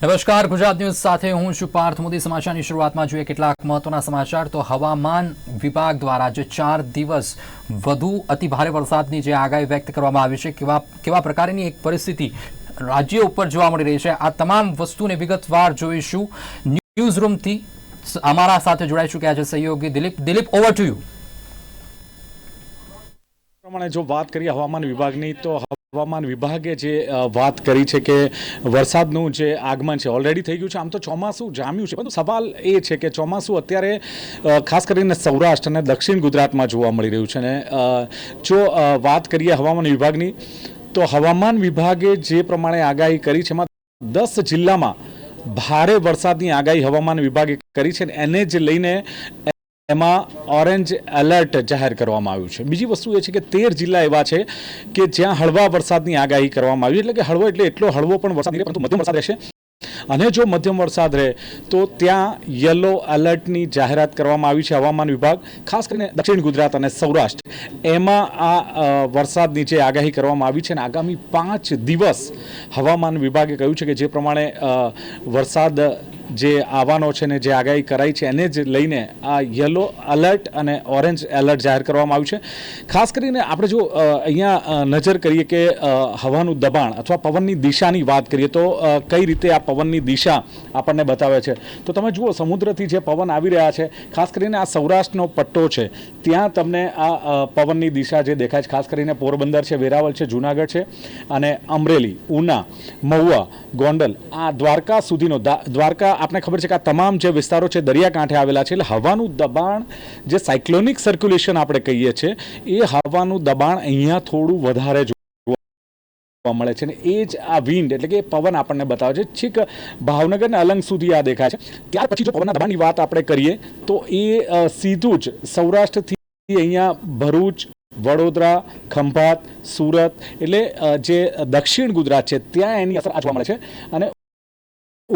નમસ્કાર, ગુજરાત ન્યૂઝ સાથે હું છું પાર્થ મોદી. સમાચારની શરૂઆતમાં જોઈએ કેટલાક મહત્વના સમાચાર. તો હવામાન વિભાગ દ્વારા જે ચાર દિવસ વધુ અતિભારે વરસાદની જે આગાહી વ્યક્ત કરવામાં આવી છે, કેવા કેવા પ્રકારની એક પરિસ્થિતિ રાજ્ય ઉપર જોવા મળી રહી છે. આ તમામ વસ્તુને વિગતવાર જોઈશું. ન્યૂઝ રૂમથી અમારા સાથે જોડાઈ ચૂક્યા છે સહયોગી Dilip. Dilip over to you પ્રમાણે જો વાત કરીએ હવામાન વિભાગની, તો હવામાન વિભાગે જે વાત કરી છે કે વરસાદનું જે આગમન છે ઓલરેડી થઈ ગયું છે. આમ તો ચોમાસું જામ્યું છે. પરંતુ સવાલ એ છે કે ચોમાસું અત્યારે ખાસ કરીને સૌરાષ્ટ્ર અને દક્ષિણ ગુજરાતમાં જોવા મળી રહ્યું છે. અને જો વાત કરીએ હવામાન વિભાગની, તો હવામાન વિભાગે જે પ્રમાણે આગાહી કરી છે, એમાં દસ જિલ્લામાં ભારે વરસાદની આગાહી હવામાન વિભાગે કરી છે. એને જ લઈને એમાં ઓરેન્જ એલર્ટ જાહેર કરવામાં આવ્યું છે. બીજી વસ્તુ એ છે કે તેર જિલ્લા એવા છે કે જ્યાં હળવા વરસાદની આગાહી કરવામાં આવી એટલે કે હળવો એટલે એટલો હળવો પણ વરસાદ નહીં, પરંતુ મધ્યમ વરસાદ રહેશે. અને જો મધ્યમ વરસાદ રહે, તો ત્યાં યલો એલર્ટની જાહેરાત કરવામાં આવી છે હવામાન વિભાગ, ખાસ કરીને દક્ષિણ ગુજરાત અને સૌરાષ્ટ્ર. એમાં આ વરસાદની જે આગાહી કરવામાં આવી છે અને આગામી પાંચ દિવસ હવામાન વિભાગે કહ્યું છે કે જે પ્રમાણે વરસાદ જે આવવાનો છે ને જે આગાહી કરાઈ છે એને જ લઈને આ યલો એલર્ટ અને ઓરેન્જ એલર્ટ જાહેર કરવામાં આવ્યું છે. ખાસ કરીને આપણે જો અહીંયા નજર કરીએ કે હવાનું દબાણ અથવા પવનની દિશાની વાત કરીએ તો કઈ રીતે આ પવનની દિશા આપણને બતાવે છે? તો તમે જુઓ, સમુદ્રથી જે પવન આવી રહ્યા છે, ખાસ કરીને આ સૌરાષ્ટ્રનો પટ્ટો છે, ત્યાં તમને આ પવનની દિશા જે દેખાય છે, ખાસ કરીને પોરબંદર છે, વેરાવળ છે, જુનાગઢ છે અને અમરેલી, ઉના, મહુવા, ગોંડલ આ દ્વારકા સુધીનો દ્વારકા આપને ખબર છે કે આ તમામ જે વિસ્તારો છે દરિયાકાંઠે આવેલા છે, એટલે હવાનું દબાણ જે સાયક્લોનિક સર્ક્યુલેશન આપણે કહીએ છીએ, એ હવાનું દબાણ અહીંયા થોડું વધારે જોવા મળે છે. ને એ જ આ વિન્ડ એટલે કે પવન આપણને બતાવે છે. છેક ભાવનગર ને અલંગ સુધી આ દેખાય છે. ત્યાર પછી જો પવનના દબાણની વાત આપણે કરીએ, તો એ સીધું જ સૌરાષ્ટ્રથી અહીંયા ભરૂચ, વડોદરા, ખંભાત, સુરત, એટલે જે દક્ષિણ ગુજરાત છે, ત્યાં એની અસર આ જોવા મળે છે. અને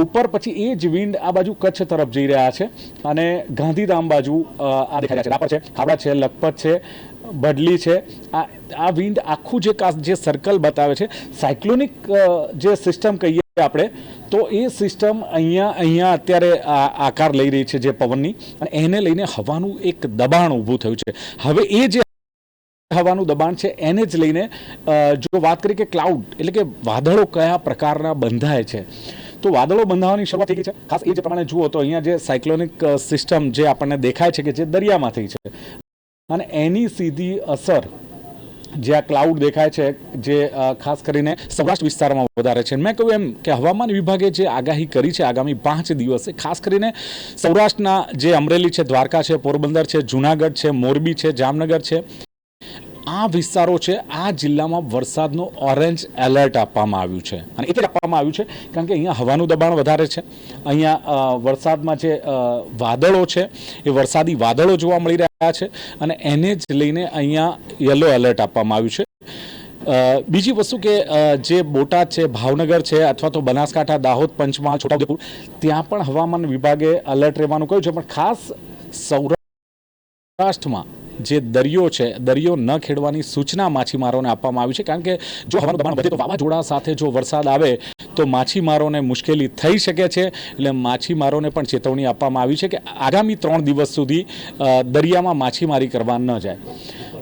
ઉપર પછી એ જ વિન્ડ આ બાજુ કચ્છ તરફ જઈ રહ્યા છે અને ગાંધીધામ બાજુ આ દેખાઈ છે. રાપર છે, ખાબડા છે, લખપત છે બડલી છે. આ આ વિન્ડ આખું જે કાસ્ટ જે સર્કલ બતાવે છે સાયક્લોનિક જે સિસ્ટમ કહીએ આપણે, તો એ સિસ્ટમ અહીંયા અહીંયા અત્યારે આકાર લઈ રહી છે જે પવનની અને એને લઈને હવાનું એક દબાણ ઊભું થયું છે. હવે એ જે હવાનું દબાણ છે એને જ લઈને જો વાત કરીએ કે ક્લાઉડ એટલે કે વાદળો કયા પ્રકારના બંધાય છે તો વાદળો બંધાવાની શરૂઆત થઈ ગઈ છે. ખાસ એ જે પ્રમાણે જુઓ તો અહીંયા જે સાયક્લોનિક સિસ્ટમ જે આપણને દેખાય છે કે જે દરિયામાં થઈ છે. અને એની સીધી અસર જે આ ક્લાઉડ દેખાય છે, જે ખાસ કરીને સૌરાષ્ટ્ર વિસ્તારમાં વધારે છે. મેં કહ્યું એમ કે હવામાન વિભાગે જે આગાહી કરી છે આગામી પાંચ દિવસે, ખાસ કરીને સૌરાષ્ટ્રના જે અમરેલી છે, દ્વારકા છે, પોરબંદર છે, જુનાગઢ છે, મોરબી છે, જામનગર છે આ વિસ્તારો છે, આ જિલ્લામાં વરસાદનો ઓરેન્જ એલર્ટ આપવામાં આવ્યું છે. અને એટલે આપવામાં આવ્યું છે, કારણ કે અહીંયા હવાનું દબાણ વધારે છે. અહીંયા વરસાદમાં જે વાદળો છે, એ વરસાદી વાદળો જોવા મળી રહ્યા છે અને એને જ લઈને અહીંયા યલો એલર્ટ આપવામાં આવ્યું છે. બીજી વસ્તુ કે જે બોટાદ છે, ભાવનગર છે અથવા તો બનાસકાંઠા, દાહોદ, પંચમહાલ, છોટાઉદેપુર, ત્યાં પણ હવામાન વિભાગે એલર્ટ રહેવાનું કહ્યું છે. પણ ખાસ સૌરાષ્ટ્રમાં જે દરિયો છે, દરિયો ન ખેડવાની સૂચના માછીમારોને આપવામાં આવી છે. કારણ કે જો હવાનું દબાણ વધે તો વાવાઝોડા સાથે જો વરસાદ આવે તો માછીમારોને મુશ્કેલી થઈ શકે છે. એટલે માછીમારોને પણ ચેતવણી આપવામાં આવી છે કે આગામી ત્રણ દિવસ સુધી દરિયામાં માછીમારી કરવા ન જાય.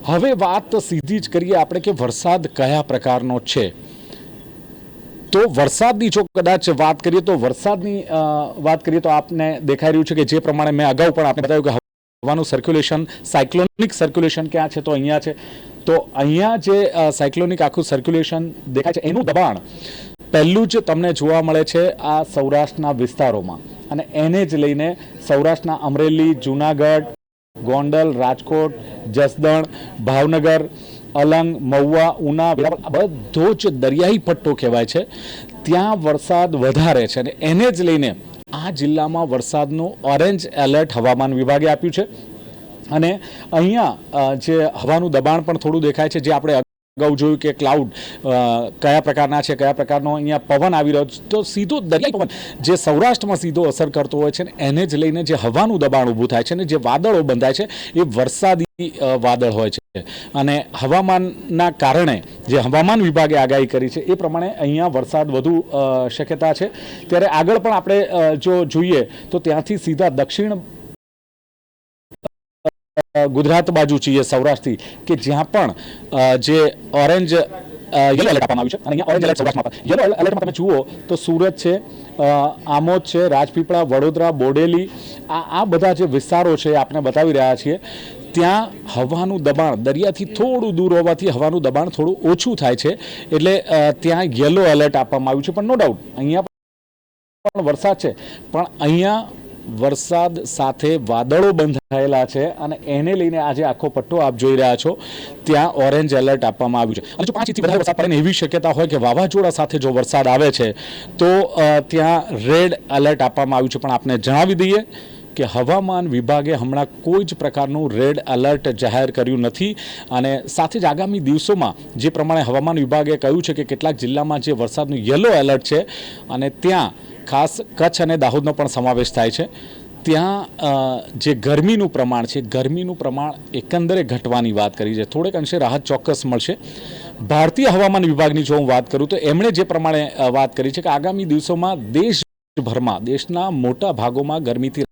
હવે વાત સીધી જ કરીએ આપણે કે વરસાદ કયા પ્રકારનો છે. તો વરસાદની જો કદાચ વાત કરીએ તો વરસાદની વાત કરીએ તો આપને દેખાઈ રહ્યું છે કે જે પ્રમાણે મેં અગાઉ પણ આપણે બતાવ્યું કે હવાનું સર્ક્યુલેશન સાયક્લોનિક સર્ક્યુલેશન ક્યાં છે? તો અહીંયા છે. તો અહીંયા જે સાયક્લોનિક આખું સર્ક્યુલેશન દેખાય છે, એનું દબાણ પહેલું જ તમને જોવા મળે છે આ સૌરાષ્ટ્રના વિસ્તારોમાં. અને એને જ લઈને સૌરાષ્ટ્રના અમરેલી, જુનાગઢ, ગોંડલ, રાજકોટ, જસદણ, ભાવનગર, અલંગ, મહુવા, ઉના બધો જ દરિયાઈ પટ્ટો કહેવાય છે. ત્યાં વરસાદ વધારે છે અને એને જ લઈને આ જિલ્લામાં વરસાદનું ઓરેન્જ એલર્ટ હવામાન વિભાગે આપ્યું છે. અને અહીંયા જે હવાનું દબાણ પણ થોડું દેખાય છે, જે આપણે અગાઉ જોયું કે ક્લાઉડ કયા પ્રકારના છે, કયા પ્રકારનો અહીંયા પવન આવી રહ્યો છે? તો સીધો દરિયાઈ પવન. જે સૌરાષ્ટ્રમાં સીધો અસર કરતો હોય છે ને એને જ લઈને જે હવાનું દબાણ ઊભું થાય છે ને જે વાદળો બંધાય છે, એ વરસાદી વાદળ હોય છે. અને હવામાનના કારણે જે હવામાન વિભાગે આગાહી કરી છે, એ પ્રમાણે અહીંયા વરસાદ વધુ શક્યતા છે. ત્યારે આગળ પણ આપણે જો જોઈએ તો ત્યાંથી સીધા દક્ષિણ ગુજરાત બાજુ છીએ સૌરાષ્ટ્રથી, કે જ્યાં પણ જે ઓરેન્જ યલો એલર્ટ આપવામાં આવ્યું છે, અને અહીંયા ઓરેન્જ એલર્ટ સૌરાષ્ટ્રમાં યલો એલર્ટમાં તમે જુઓ તો સુરત છે આમોદ છે, રાજપીપળા, વડોદરા, બોડેલી, આ આ બધા જે વિસ્તારો છે આપણે બતાવી રહ્યા છીએ, ત્યાં હવાનું દબાણ, દરિયાથી થોડું દૂર હોવાથી હવાનું દબાણ થોડું ઓછું થાય છે, એટલે ત્યાં યલો એલર્ટ આપવામાં આવ્યું છે, પણ નો ડાઉટ અહીંયા પણ વરસાદ છે, પણ અહીંયા વરસાદ સાથે વાદળો બંધાયેલા છે અને એને લઈને આજે આખો પટ્ટો આપ જોઈ રહ્યા છો. ત્યાં ઓરેન્જ એલર્ટ આપવામાં આવ્યું છે. અને જો પાંચ વધારે વરસાદ પડે એવી શક્યતા હોય કે વાવાઝોડા સાથે જો વરસાદ આવે છે, તો ત્યાં રેડ એલર્ટ આપવામાં આવ્યું છે. પણ આપને જણાવી દઈએ કે હવામાન વિભાગે હમણાં કોઈ જ પ્રકારનું રેડ એલર્ટ જાહેર કર્યું નથી. અને સાથે જ આગામી દિવસોમાં જે પ્રમાણે હવામાન વિભાગે કહ્યું છે કે કેટલાક જિલ્લામાં જે વરસાદનું યલો એલર્ટ છે અને ત્યાં ખાસ કચ્છ અને દાહોદનો પણ સમાવેશ થાય છે. ત્યાં જે ગરમીનું પ્રમાણ છે, ગરમીનું પ્રમાણ એકંદરે ઘટવાની વાત કરી છે. થોડેક અંશે રાહત ચોક્કસ મળશે. ભારતીય હવામાન વિભાગની જો હું વાત કરું તો એમણે જે પ્રમાણે વાત કરી છે કે આગામી દિવસોમાં દેશભરમાં, દેશના મોટા ભાગોમાં ગરમીથી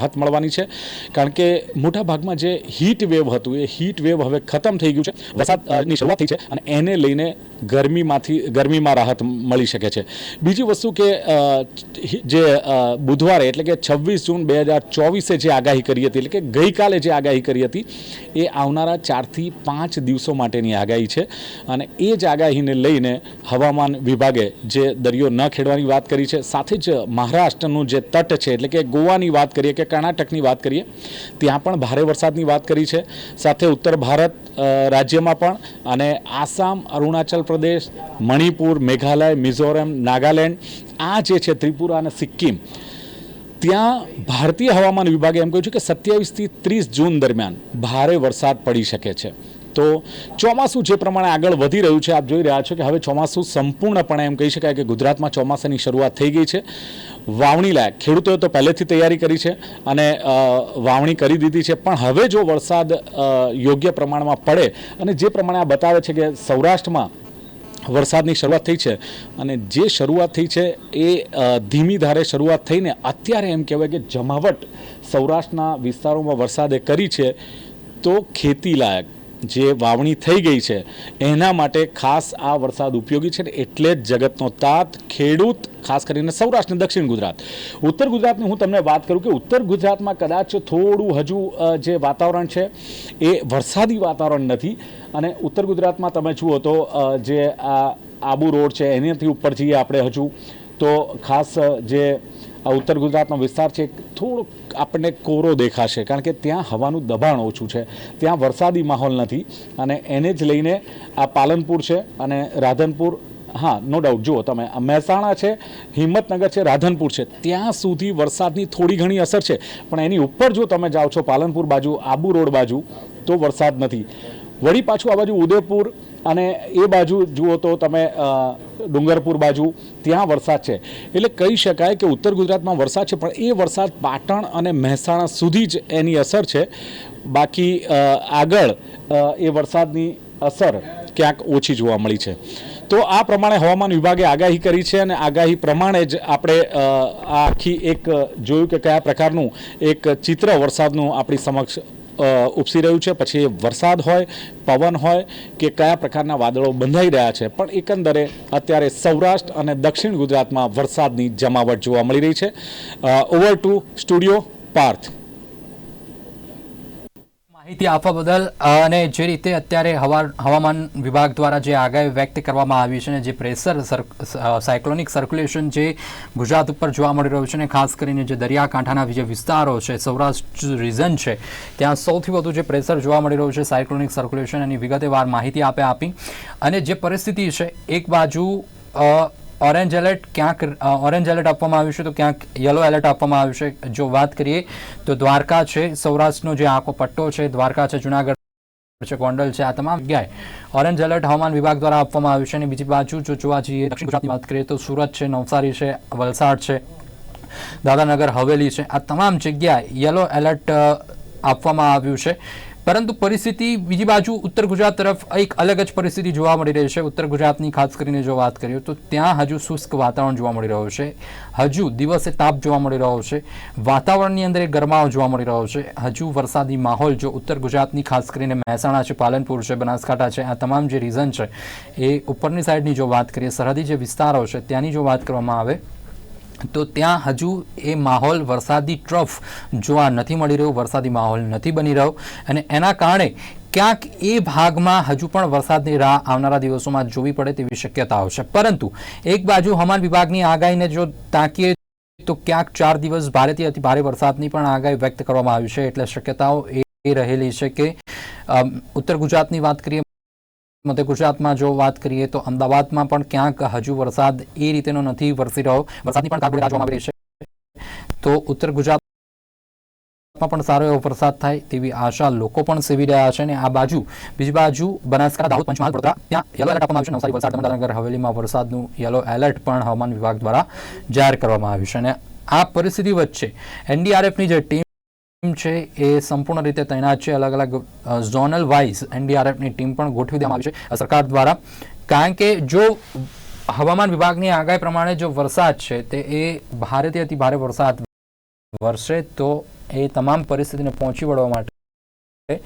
રાહત મળવાની છે. કારણ કે મોટા ભાગમાં જે હીટ વેવ હતું, એ હીટ વેવ હવે ખતમ થઈ ગયું છે. વરસાદની શરૂઆત થઈ છે અને એને લઈને ગરમીમાંથી, ગરમીમાં રાહત મળી શકે છે. બીજી વસ્તુ કે જે બુધવારે એટલે કે છવ્વીસ જૂન બે હજાર ચોવીસે જે આગાહી કરી હતી, એટલે કે ગઈકાલે જે આગાહી કરી હતી, એ આવનારા ચારથી પાંચ દિવસો માટેની આગાહી છે. અને એ જ આગાહીને લઈને હવામાન વિભાગે જે દરિયો ન ખેડવાની વાત કરી છે, સાથે જ મહારાષ્ટ્રનું જે તટ છે, એટલે કે ગોવાની વાત કરીએ કે કર્ણાટકની વાત કરીએ, ત્યાં પણ ભારે વરસાદની વાત કરી છે. સાથે ઉત્તર ભારત રાજ્યમાં પણ અને આસામ, અરુણાચલ પ્રદેશ, મણિપુર, મેઘાલય, મિઝોરમ, નાગાલેન્ડ, આ જે છે ત્રિપુરા અને સિક્કિમ, ત્યાં ભારતીય હવામાન વિભાગે એમ કહ્યું છે કે સત્યાવીસથી ત્રીસ જૂન દરમિયાન ભારે વરસાદ પડી શકે છે. તો ચોમાસું જે પ્રમાણે આગળ વધી રહ્યું છે, આપ જોઈ રહ્યા છો કે હવે ચોમાસું સંપૂર્ણપણે એમ કહી શકાય કે ગુજરાતમાં ચોમાસાની શરૂઆત થઈ ગઈ છે. વાવણી લાયક, ખેડૂતોએ તો પહેલેથી તૈયારી કરી છે અને વાવણી કરી દીધી છે. પણ હવે જો વરસાદ યોગ્ય પ્રમાણમાં પડે અને જે પ્રમાણે આ બતાવે છે કે સૌરાષ્ટ્રમાં વરસાદની શરૂઆત થઈ છે અને જે શરૂઆત થઈ છે એ ધીમી ધારે શરૂઆત થઈને અત્યારે એમ કહેવાય કે જમાવટ સૌરાષ્ટ્રના વિસ્તારોમાં વરસાદે કરી છે, તો ખેતી લાયક. જે વાવણી થઈ ગઈ છે, એના માટે ખાસ આ વરસાદ ઉપયોગી છે ને એટલે જ જગતનો તાત, ખેડૂત, ખાસ કરીને સૌરાષ્ટ્ર દક્ષિણ ગુજરાત. ઉત્તર ગુજરાતની હું તમને વાત કરું કે ઉત્તર ગુજરાતમાં કદાચ થોડું હજુ જે વાતાવરણ છે, એ વરસાદી વાતાવરણ નથી. અને ઉત્તર ગુજરાતમાં તમે જુઓ તો જે આ આબુ રોડ છે, એનાથી ઉપર જઈએ આપણે હજુ તો ખાસ જે ઉત્તર ગુજરાતનો વિસ્તાર છે, થોડોક આપણને કોરો દેખાશે, કારણ કે ત્યાં હવાનું દબાણ ઓછું છે. ત્યાં વરસાદી માહોલ નથી અને એને જ લઈને આ પાલનપુર છે અને રાધનપુર, હા નો ડાઉટ જુઓ તમે મહેસાણા છે, હિંમતનગર છે, રાધનપુર છે, ત્યાં સુધી વરસાદની થોડી ઘણી અસર છે. પણ એની ઉપર જો તમે જાઓ છો પાલનપુર બાજુ, આબુ રોડ બાજુ, તો વરસાદ નથી. વળી પાછું આ બાજુ ઉદયપુર અને એ બાજુ જુઓ તો તમે ડુંગરપુર બાજુ ત્યાં વરસાદ છે. એટલે કહી શકાય કે ઉત્તર ગુજરાતમાં વરસાદ છે, પણ એ વરસાદ પાટણ અને મહેસાણા સુધી જ એની અસર છે. બાકી આગળ એ વરસાદની અસર ક્યાંક ઓછી જોવા મળી છે. તો આ પ્રમાણે હવામાન વિભાગે આગાહી કરી છે અને આગાહી પ્રમાણે જ આપણે આખી એક જોયું કે કયા પ્રકારનું એક ચિત્ર વરસાદનું આપણી સમક્ષ ઉપસી રહ્યું છે, પછી વરસાદ હોય, પવન હોય, કે કયા પ્રકારના વાદળો બંધાઈ રહ્યા છે, પણ એકંદરે અત્યારે સૌરાષ્ટ્ર અને દક્ષિણ ગુજરાતમાં વરસાદની જમાવટ જોવા મળી રહી છે. ઓવર ટુ સ્ટુડિયો પાર્થ માહિતી આપવા બદલ અને જે રીતે અત્યારે હવા, હવામાન વિભાગ દ્વારા જે આગાહી વ્યક્ત કરવામાં આવી છે અને જે પ્રેશર સાયક્લોનિક સર્ક્યુલેશન જે ગુજરાત ઉપર જોવા મળી રહ્યું છે અને ખાસ કરીને જે દરિયાકાંઠાના જે વિસ્તારો છે, સૌરાષ્ટ્ર રિઝન છે, ત્યાં સૌથી વધુ જે પ્રેશર જોવા મળી રહ્યું છે સાયક્લોનિક સર્ક્યુલેશન એની વિગતવાર માહિતી આપે આપી. અને જે પરિસ્થિતિ છે, એક બાજુ ઓરેન્જ એલર્ટ ક્યાંક ઓરેન્જ એલર્ટ આપવામાં આવ્યું છે, તો ક્યાંક યલો એલર્ટ આપવામાં આવ્યું છે. જો વાત કરીએ, તો દ્વારકા છે, સૌરાષ્ટ્રનો જે આખો પટ્ટો છે, દ્વારકા છે, જુનાગઢ છે, ગોંડલ છે, આ તમામ જગ્યાએ ઓરેન્જ એલર્ટ હવામાન વિભાગ દ્વારા આપવામાં આવ્યું છે. અને બીજી બાજુ જો જોવા જઈએ, દક્ષિણ ગુજરાતની વાત કરીએ, તો સુરત છે, નવસારી છે, વલસાડ છે દાદાનગર હવેલી છે, આ તમામ જગ્યાએ યલો એલર્ટ આપવામાં આવ્યું છે. પરંતુ પરિસ્થિતિ બીજી બાજુ ઉત્તર ગુજરાત તરફ એક અલગ જ પરિસ્થિતિ જોવા મળી રહી છે. ઉત્તર ગુજરાતની ખાસ કરીને જો વાત કરીએ તો ત્યાં હજુ શુષ્ક વાતાવરણ જોવા મળી રહ્યું છે. હજુ દિવસે તાપ જોવા મળી રહ્યો છે. વાતાવરણની અંદર એક ગરમાવો જોવા મળી રહ્યો છે. હજુ વરસાદી માહોલ જો ઉત્તર ગુજરાતની ખાસ કરીને મહેસાણા છે, પાલનપુર છે, બનાસકાંઠા છે, આ તમામ જે રીઝન છે, એ ઉપરની સાઈડની જો વાત કરીએ, સરહદી જે વિસ્તારો છે, ત્યાંની જો વાત કરવામાં આવે તો ત્યાં હજુ એ માહોલ વરસાદી ટ્રફ જોવા નથી મળી રહ્યો, વરસાદી માહોલ નથી બની રહ્યો. અને એના કારણે ક્યાંક એ ભાગમાં હજુ પણ વરસાદની રાહ આવનારા દિવસોમાં જોવી પડે તેવી શક્યતાઓ છે. પરંતુ એક બાજુ હવામાન વિભાગની આગાહીને જો તાકીએ તો ક્યાંક ચાર દિવસ ભારેથી અતિ ભારે વરસાદની પણ આગાહી વ્યક્ત કરવામાં આવી છે. એટલે શક્યતાઓ એ રહેલી છે કે ઉત્તર ગુજરાતની વાત કરીએ મધ્ય ગુજરાતમાં જો વાત કરીએ તો અમદાવાદમાં પણ ક્યાંક હજુ વરસાદ એ રીતેનો નથી વરસી રહ્યો. વરસાદની પણ કાગળ મળી રહી છે. તો ઉત્તર ગુજરાતમાં પણ સારો એવો વરસાદ થાય તેવી આશા લોકો પણ સેવી રહ્યા છે અને આ બાજુ, બીજી બાજુ બનાસકાંઠા, દાહોદ, પંચમહાલ, વડોદરા, ત્યાં યલો એલર્ટ આપવામાં આવ્યું છે. નવસારી, વલસાડ દામોદર હવેલીમાં વરસાદનું યલો એલર્ટ પણ હવામાન વિભાગ દ્વારા જાહેર કરવામાં આવ્યું છે. અને આ પરિસ્થિતિ વચ્ચે એનડીઆરએફની જે ટીમ ટીમ છે એ સંપૂર્ણ રીતે તૈનાત છે. અલગ અલગ ઝોનલ વાઇઝ એનડીઆરએફની ટીમ પણ ગોઠવી દેવામાં આવી છે. સરકાર દ્વારા કારણ કે જો હવામાન વિભાગની આગાહી પ્રમાણે જો વરસાદ છે, તે એ ભારેથી અતિ ભારે વરસાદ વરસે તો એ તમામ પરિસ્થિતિને પહોંચી વળવા માટે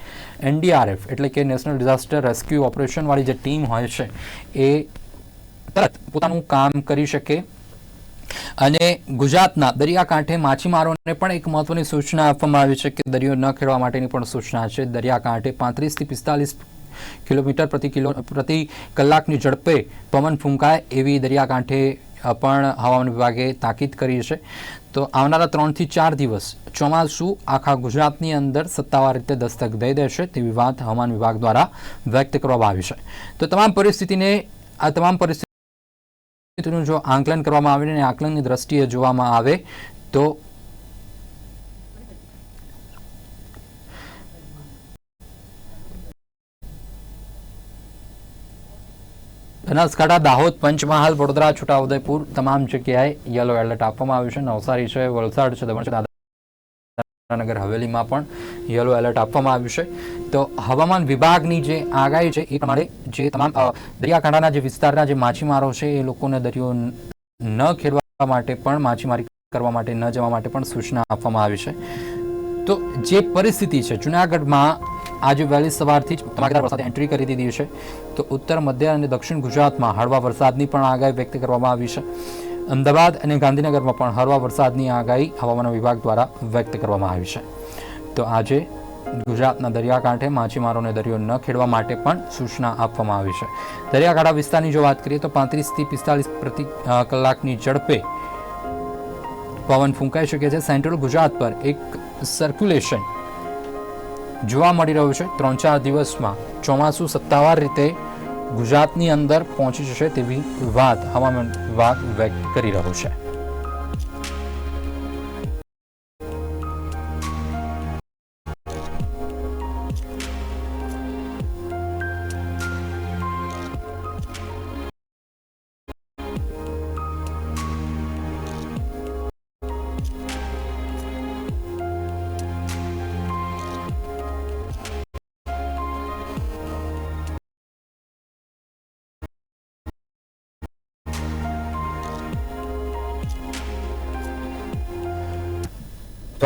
એનડીઆરએફ એટલે કે નેશનલ ડિઝાસ્ટર રેસ્ક્યુ ઓપરેશનવાળી જે ટીમ હોય છે, એ તરત પોતાનું કામ કરી શકે. અને ગુજરાતના દરિયાકાંઠે માછીમારોને પણ એક મહત્વની સૂચના આપવામાં આવી છે કે દરિયો ન ખેડવા માટેની પણ સૂચના છે. દરિયાકાંઠે પાંત્રીસથી પિસ્તાલીસ કિલોમીટર પ્રતિ કિલો, પ્રતિ કલાકની ઝડપે પવન ફૂંકાય એવી દરિયાકાંઠે પણ હવામાન વિભાગે તાકીદ કરી છે. તો આવનારા ત્રણથી ચાર દિવસ ચોમાસું આખા ગુજરાતની અંદર સત્તાવાર રીતે દસ્તક દઈ દેશે તેવી વાત હવામાન વિભાગ દ્વારા વ્યક્ત કરવામાં આવી છે. તો તમામ પરિસ્થિતિને, આ તમામ પરિસ્થિતિ પરિસ્થિતિનું જો આંકલન કરવામાં આવે અને આંકલનની દ્રષ્ટિએ જોવામાં આવે તો બનાસકાંઠા દાહોદ પંચમહાલ, વડોદરા, છોટાઉદેપુર તમામ જગ્યાએ યલો એલર્ટ આપવામાં આવ્યું છે. નવસારી છે, વલસાડ છે, દમણ છે દાદરાનગર હવેલીમાં પણ યલો એલર્ટ આપવામાં આવ્યું છે. તો હવામાન વિભાગની જે આગાહી છે, એ પ્રમાણે જે તમામ દરિયાકાંઠાના જે વિસ્તારના જે માછીમારો છે, એ લોકોને દરિયો ન ખેડવા માટે પણ માછીમારી કરવા માટે ન જવા માટે પણ સૂચના આપવામાં આવી છે. તો જે પરિસ્થિતિ છે, જુનાગઢમાં આજે વહેલી સવારથી જ ધમાકેદાર વરસાદ એન્ટ્રી કરી દીધી છે. તો ઉત્તર, મધ્ય અને દક્ષિણ ગુજરાતમાં હળવા વરસાદની પણ આગાહી વ્યક્ત કરવામાં આવી છે. અમદાવાદ અને ગાંધીનગરમાં પણ હળવા વરસાદની આગાહી હવામાન વિભાગ દ્વારા વ્યક્ત કરવામાં આવી છે. તો આજે ગુજરાતના દરિયાકાંઠે માછીમારોને દરિયો ન ખેડવા માટે પણ સૂચના આપવામાં આવી છે. દરિયાકાંઠા વિસ્તારની જો વાત કરીએ તો પાંત્રીસથી પિસ્તાલીસ પ્રતિ કલાકની ઝડપે પવન ફૂંકાઈ શકે છે. સેન્ટ્રલ ગુજરાત પર એક સર્ક્યુલેશન જોવા મળી રહ્યું છે. ત્રણ ચાર દિવસમાં ચોમાસું સત્તાવાર રીતે ગુજરાતની અંદર પહોંચી જશે તેવી વાત હવામાન વિભાગ વ્યક્ત કરી રહ્યું છે.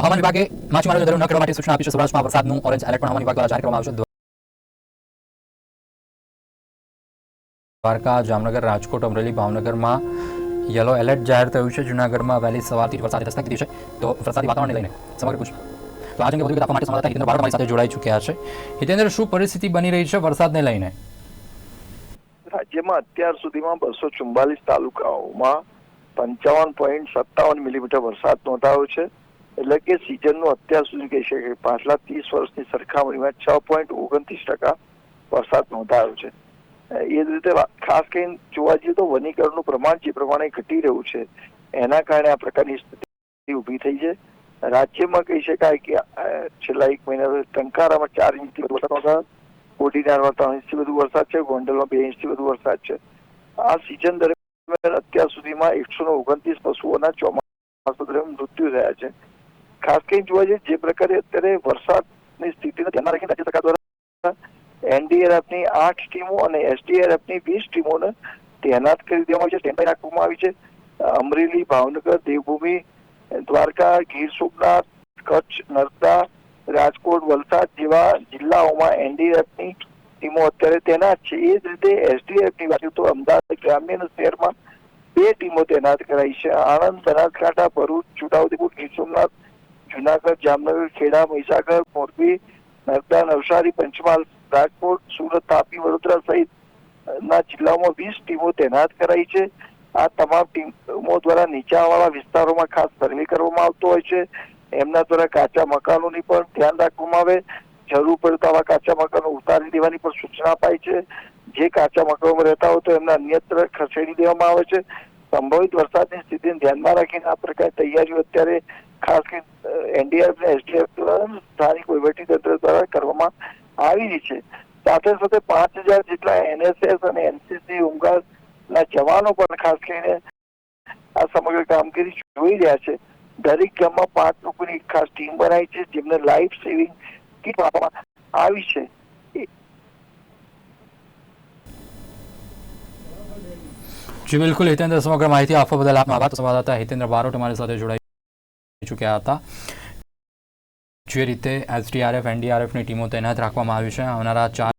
હવામાન વિભાગે માછીમારોને દરિયો ન કરવા માટે સૂચના આપી છે. સૌરાષ્ટ્રમાં વરસાદનું ઓરેન્જ એલર્ટ પણ હવામાન વિભાગ દ્વારા જાહેર કરવામાં આવ્યું છે. દ્વારકા, જામનગર, રાજકોટ, અમરેલી, ભાવનગરમાં યલો એલર્ટ જાહેર થયું છે. જૂનાગઢમાં વહેલી સવારથી વરસાદી દસ્તક દીધી છે. તો વરસાદી વાતાવરણને લઈને સમગ્ર પૂછ તો આજે વધુ આપવા માટે સમાતા હિતેન્દ્ર બારોટ સાથે જોડાઈ ચૂક્યા છે. હિતેન્દ્ર, શું પરિસ્થિતિ બની રહી છે વરસાદને લઈને? રાજ્યમાં અત્યાર સુધીમાં બસો ચુમ્બાલીસ તાલુકાઓમાં પંચાવન પોઈન્ટ સત્તાવન મિલીમીટર વરસાદ નોંધાયો છે. એટલે કે સિઝનનું અત્યાર સુધી કહી શકાય પાછલા ત્રીસ વર્ષની સરખામણીમાં છ પોઈન્ટ ઓગણત્રીસ ટકા વરસાદ નોંધાયો છે. એ જ રીતે ખાસ કરીને જોવા જઈએ તો વનીકરણનું પ્રમાણ જે પ્રમાણે ઘટી રહ્યું છે, એના કારણે આ પ્રકારની સ્થિતિ ઊભી થઈ છે. રાજ્યમાં કહી શકાય કે છેલ્લા એક મહિના ટંકારામાં ચાર ઇંચથી વધુ વરસાદ કોડીનારમાં ત્રણ ઇંચથી વધુ વરસાદ છે, ગોંડલમાં બે ઇંચથી વધુ વરસાદ છે. આ સિઝન દરમિયાન અત્યાર સુધીમાં એકસો ઓગણત્રીસ પશુઓના ચોમાસા દરમિયાન મૃત્યુ થયા છે. ખાસ કરીને જોવા જઈએ જે પ્રકારે અત્યારે વરસાદની સ્થિતિને ધ્યાનમાં રાખીને રાજ્ય સરકાર દ્વારા એનડીઆરએફની આઠ ટીમો અને એસડીઆરએફની વીસ ટીમોને તૈનાત કરી દેવામાં આવી છે. સ્ટેન્ડ રાખવામાં આવી છે. અમરેલી, ભાવનગર, દેવભૂમિ, દ્વારકા, ગીર સોમનાથ, કચ્છ, નર્મદા, રાજકોટ, વલસાડ જેવા જિલ્લાઓમાં એનડીએફની ટીમો અત્યારે તૈનાત છે. એ જ રીતે એસડીએફની વાત તો અમદાવાદ ગ્રામ્ય શહેરમાં બે ટીમો તૈનાત કરાઈ છે. આણંદ, બનાસકાંઠા, ભરૂચ, છોટાઉદેપુર, ગીર સોમનાથ જુનાગઢ, જામનગર, ખેડા, મહીસાગર, મોરબી, નર્મદા, નવસારી, પંચમહાલ, રાજકોટ, સુરત, તાપી, વડોદરા સહિત ના જિલ્લાઓમાં વીસ ટીમો તૈનાત કરાઈ છે. આ તમામ ટીમો દ્વારા નીચાણવાળા વિસ્તારોમાં ખાસ સર્વે કરવામાં આવતો હોય છે. એમના દ્વારા કાચા મકાનોની પણ ધ્યાન રાખવામાં આવે. જરૂર પડે તો આવા કાચા મકાનો ઉતારી દેવાની પણ સૂચના અપાઈ છે. જે કાચા મકાનોમાં રહેતા હોય તો એમના અન્યત્ર ખસેડી દેવામાં આવે છે. સંભવિત વરસાદની સ્થિતિને ધ્યાનમાં રાખીને આ પ્રકારની તૈયારીઓ અત્યારે ખાસ કરી એનડીઆરએફ ને એસડીએફ દ્વારા સ્થાનિક વહીવટીતંત્ર દ્વારા કરવામાં આવી રહી છે. સાથે સાથે પાંચ હજાર જેટલા એનએસએસ અને એનસીસી હોમગાર્ડના જવાનો પણ ખાસ કરીને આ સમગ્ર કામગીરી જોઈ રહ્યા છે. દરેક ગામમાં પાંચ લોકોની ખાસ ટીમ બનાવી છે, જેમને લાઈફ સેવિંગ કીટ આપવામાં આવી છે. જી, બિલકુલ હિતેન્દ્ર, સમગ્ર માહિતી આપવા બદલ આપનો આભાર. સંવાદદાતા હિતેન્દ્ર બારોટ અમારી સાથે જોડાઈ ચૂક્યા હતા. જે રીતે એસડીઆરએફ એનડીઆરએફની ટીમો તૈનાત રાખવામાં આવી છે. આવનારા ચાર